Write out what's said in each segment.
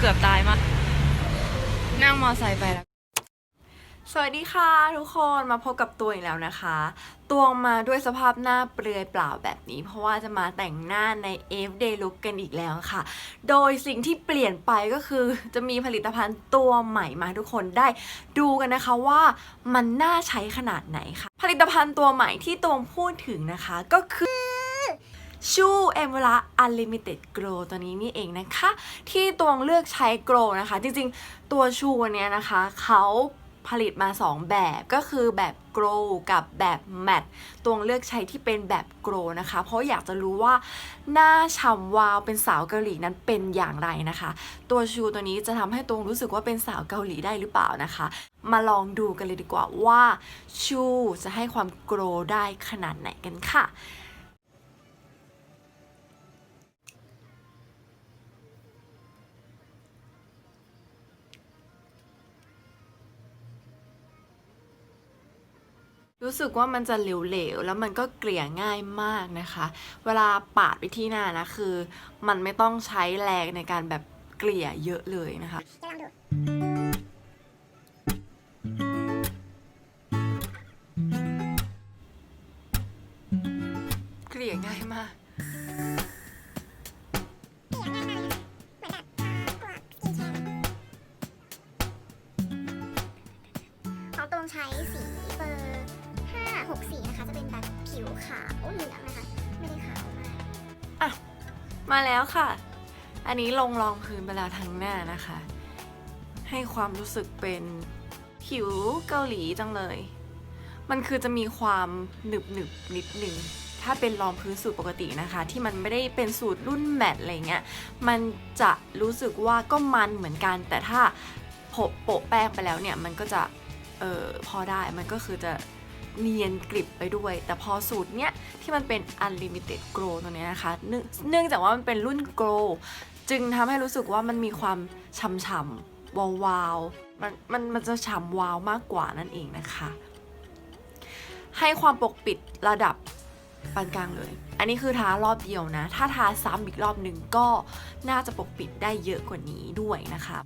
เกือบตายมากนั่งมอไซค์ไปแล้ว สวัสดีค่ะทุกคนมาพบกับตัวอีกแล้วนะคะ ตวงมาด้วยสภาพหน้าเปลือยเปล่าแบบนี้ เพราะว่าจะมาแต่งหน้าใน F Day Look กันอีกแล้วค่ะ โดยสิ่งที่เปลี่ยนไปก็คือจะมีผลิตภัณฑ์ตัวใหม่มาทุกคนได้ดูกันนะคะว่ามันน่าใช้ขนาดไหนค่ะ ผลิตภัณฑ์ตัวใหม่ที่ตวงพูดถึงนะคะก็คือ ชูเอมเวลา Unlimited Glow ตัวนี้นี่เองนะคะ ที่ตวงเลือกใช้ Glow นะคะ จริงๆ ตัวชูอันเนี้ยนะคะเขาผลิตมา 2 แบบก็คือแบบ Glow กับแบบ Matte ตวงเลือกใช้ที่เป็นแบบ Glow นะคะ เพราะอยากจะรู้ว่าหน้าฉ่ำวาวเป็นสาวเกาหลีนั้นเป็นอย่างไรนะคะ ตัวชูตัวนี้จะทำให้ตวงรู้สึกว่าเป็นสาวเกาหลีได้หรือเปล่านะคะ มาลองดูกันเลยดีกว่าว่าชูจะให้ความโกรได้ขนาดไหนกันค่ะ รู้สึกว่ามันจะเหลวๆ แล้วมันก็เกลี่ยง่ายมากนะคะ เวลาปาดไปที่หน้านะคือ มันไม่ต้องใช้แรงในการแบบเกลี่ยเยอะเลยนะคะเกลี่ยง่ายมาก มาแล้วค่ะ อันนี้ลงรองพื้นไปแล้วทั้งหน้านะคะ ให้ความรู้สึกเป็นผิวเกาหลีจังเลย มันคือจะมีความหนึบหนึบนิดหนึ่ง ถ้าเป็นรองพื้นสูตรปกตินะคะ ที่มันไม่ได้เป็นสูตรรุ่นแมตต์อะไรเงี้ย มันจะรู้สึกว่าก็มันเหมือนกัน แต่ถ้าโปะโปะแป้งไปแล้วเนี่ย มันก็จะ เออพอได้ มันก็คือจะ เนียนกริบไปด้วย แต่พอสูตรเนี้ยที่มันเป็น unlimited glow ตัวเนี้ยนะคะ เนื่องจากว่ามันเป็นรุ่น glow จึงทำให้รู้สึกว่ามันมีความฉ่ำๆวาวาวๆมันมันมันจะฉ่ำวาวมากกว่านั่นเองนะคะ ให้ความปกปิดระดับปานกลางเลย อันนี้คือทารอบเดียวนะ ถ้าทาซ้ำอีกรอบหนึ่งก็น่าจะปกปิดได้เยอะกว่านี้ด้วยนะคะ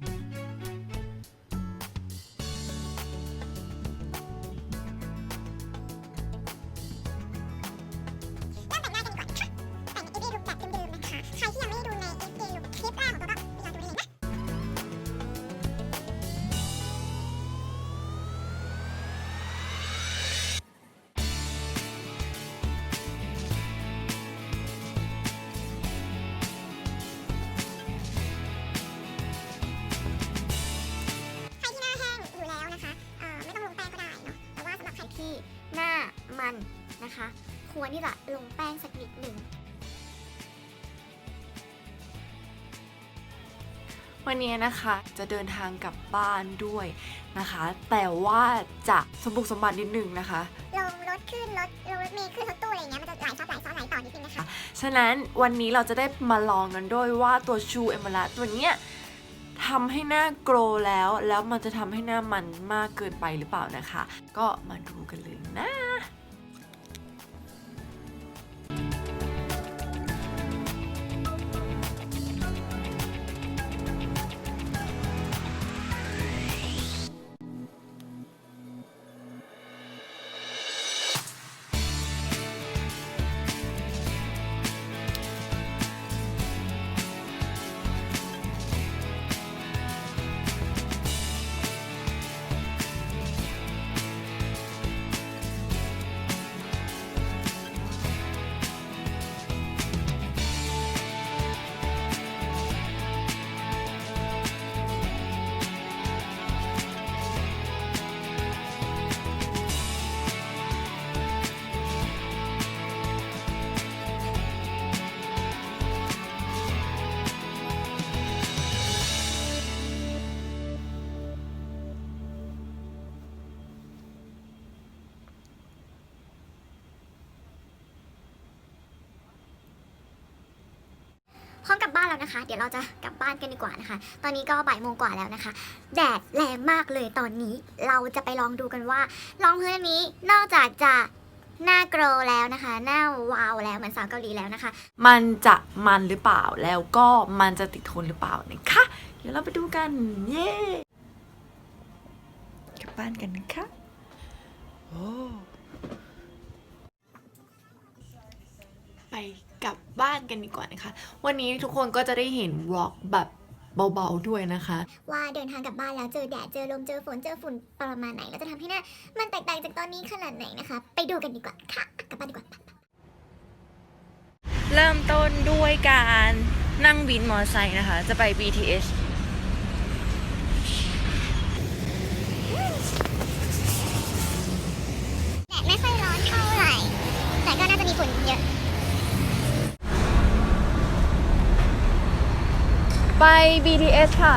คะควรที่จะลงแป้งสักนิดหนึ่ง วันนี้นะคะจะเดินทางกลับบ้านด้วยนะคะ แต่ว่าจะสมบุกสมบัตินิดนึงนะคะ ลงรถขึ้นรถลงรถเมล์ขึ้นรถตู้อะไรอย่างเงี้ยมันจะหลายซับหลายซ้อนหลายต่อนิดนึงนะคะ ฉะนั้นวันนี้เราจะได้มาลองกันด้วยว่าตัวชูเอม l ลตัวเนี้ยทำให้หน้าโกรแล้ว แล้วมันจะทำให้หน้ามันมากเกินไปหรือเปล่านะคะ ก็มาดูกันเลย แล้วนะคะ เดี๋ยวเราจะกลับบ้านกันดีกว่านะคะ ตอนนี้ก็บ่ายโมงกว่าแล้วนะคะ แดดแรงมากเลยตอนนี้ เราจะไปลองดูกันว่ารองพื้นอันนี้นอกจากจะหน้าโกรแล้วนะคะ หน้าวาวแล้วเหมือนสาวเกาหลีแล้วนะคะ มันจะมันหรือเปล่าแล้วก็มันจะติดทนหรือเปล่านะคะ เดี๋ยวเราไปดูกัน เย้กลับบ้านกันนะคะโอ้ กลับบ้านกันดีกว่านะคะ วันนี้ทุกคนก็จะได้เห็นวอล์กแบบเบาๆด้วยนะคะ ว่าเดินทางกลับบ้านแล้วเจอแดดเจอลมเจอฝนเจอฝุ่นประมาณไหน แล้วจะทำให้หน้ามันแตกต่างจากตอนนี้ขนาดไหนนะคะ ไปดูกันดีกว่าค่ะกลับบ้านดีกว่า เริ่มต้นด้วยการนั่งวินมอไซค์นะคะ จะไป BTS ไป BTS ค่ะ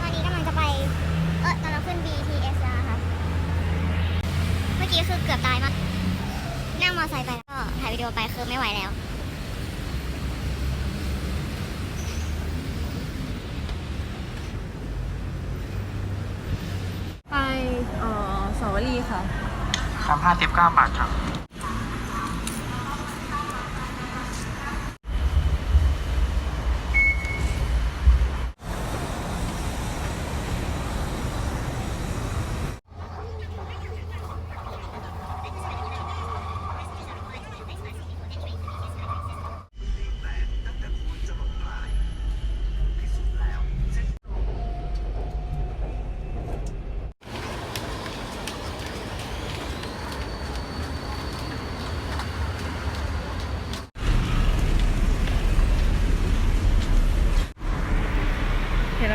ตอนนี้กำลังจะไป เออกำลังขึ้น BTS แล้วนะคะ เมื่อกี้คือเกือบตายมาก นั่งมอเตอร์ไซค์ไปแล้วก็ถ่ายวิดีโอไปคือไม่ไหวแล้ว ไปเอ่อสา วรีค่ะ สามห้าสิบเก้าบาทครับ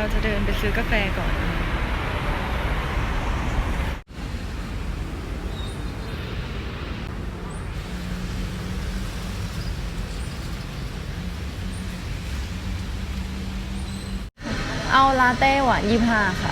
เราจะเดินไปซื้อกาแฟก่อนเอาลาเต้หวานยี่ห้าค่ะ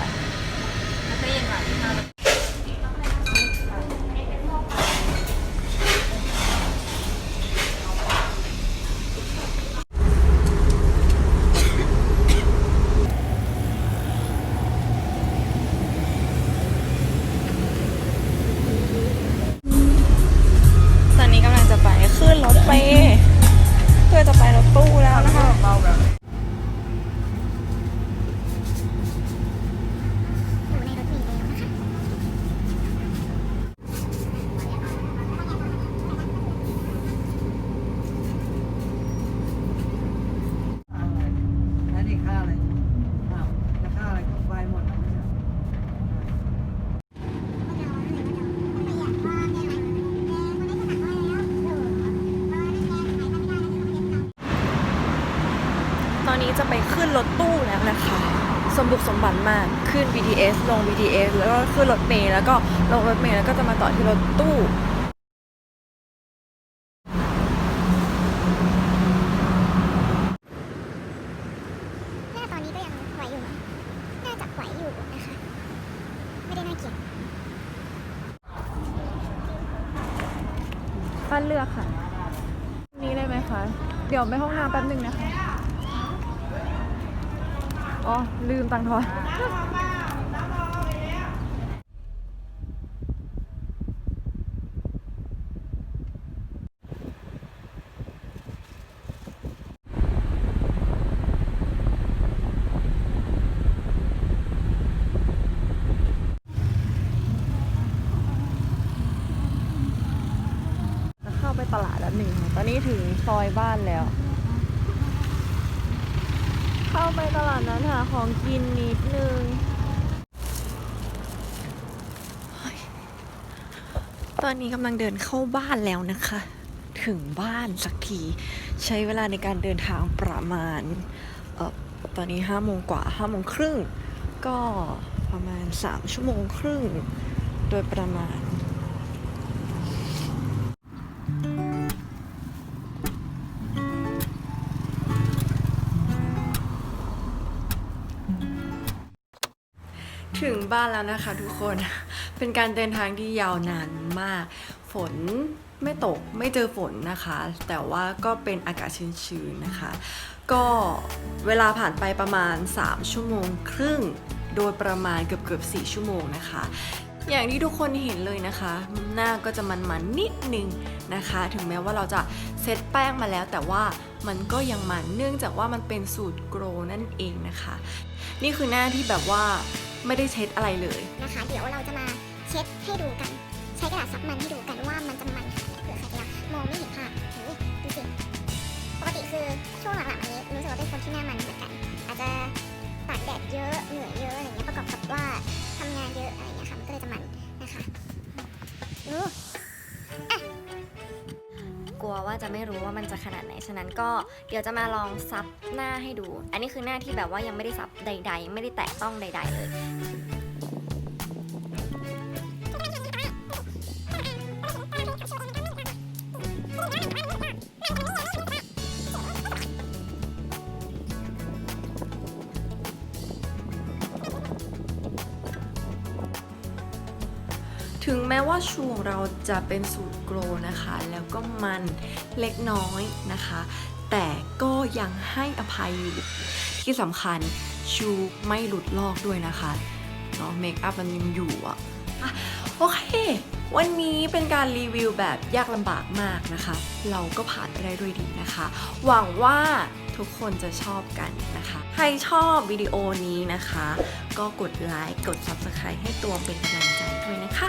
ขึ้นรถตู้แล้วนะคะ สมบุกสมบันมากขึ้น BTS ลง BTS แล้วก็ขึ้นรถเมล์แล้วก็ลงรถเมล์แล้วก็จะมาต่อที่รถตู้หน้าตอนนี้ก็ยังไหวอยู่เนอะน่าจะไหวอยู่นะคะไม่ได้น่าเกลียดป้านเลือกค่ะ นี่ได้ไหมคะ เดี๋ยวไปห้องน้ำแป๊บหนึ่งนะคะ อ๋อ ลืมตังทอนจะเข้าไปตลาดแล้วหนึ่ง ตอนนี้ถึงซอยบ้านแล้ว เข้าไปตลาดนั้นหาของกินนิดนึง ตอนนี้กำลังเดินเข้าบ้านแล้วนะคะ ถึงบ้านสักที ใช้เวลาในการเดินทางประมาณเออตอนนี้ห้าโมงกว่าห้าโมงครึ่ง ก็ประมาณสามชั่วโมงครึ่ง โดยประมาณ บ้านแล้วนะคะทุกคน เป็นการเดินทางที่ยาวนานมาก ฝนไม่ตกไม่เจอฝนนะคะ แต่ว่าก็เป็นอากาศชื้นๆนะคะ ก็เวลาผ่านไปประมาณ 3 ชั่วโมงครึ่ง โดยประมาณเกือบเกือบ4ชั่วโมงนะคะ อย่างที่ทุกคนเห็นเลยนะคะ หน้าก็จะมันๆนิดนึงนะคะ ถึงแม้ว่าเราจะเซตแป้งมาแล้ว แต่ว่ามันก็ยังมันเนื่องจากว่ามันเป็นสูตรโกรนั่นเองนะคะ นี่คือหน้าที่แบบว่าไม่ได้เช็ดอะไรเลยนะคะ เดี๋ยวเราจะมาเช็ดให้ดูกัน ใช้กระดาษซับมันให้ดูกันว่ามันจะมันไหนเผื่อใครจะมองไม่เห็นภาพโอ้ดูสิปกติคือช่วงหลังๆนี้รู้สึกว่าเป็นคนที่หน้ามันเหมือนกัน อาจจะตากแดดเยอะเหนื่อยเยอะอะไรเงี้ยประกอบกับว่าทำงานเยอะอะไรเงี้ยค่ะมันก็เลยจะมันนะคะอู้ กลัวว่าจะไม่รู้ว่ามันจะขนาดไหน ฉะนั้นก็เดี๋ยวจะมาลองซับหน้าให้ดู อันนี้คือหน้าที่แบบว่ายังไม่ได้ซับใด ๆ ไม่ได้แตะต้องใด ๆ เลย ถึงแม้ว่าชูของเราจะเป็นสูตรโกรนะคะ แล้วก็มันเล็กน้อยนะคะ แต่ก็ยังให้อภัยอยู่ที่สำคัญชูไม่หลุดลอกด้วยนะคะเนาะเมคอัพมันยังอยู่อะอะโอเค วันนี้เป็นการรีวิวแบบยากลำบากมากนะคะ เราก็ผ่านไปได้ด้วยดีนะคะ หวังว่าทุกคนจะชอบกันนะคะ ใครชอบวิดีโอนี้นะคะ ก็กดไลค์ กด Subscribe ให้ตัวเป็นกำลังใจ ยนะคะ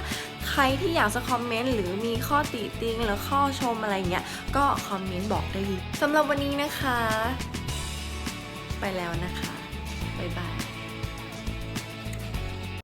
ใครที่อยากจะคอมเมนต์หรือมีข้อติติงหรือข้อชมอะไรเงี้ยก็คอมเมนต์บอกได้เลยสำหรับวันนี้นะคะ ไปแล้วนะคะบ๊ายบาย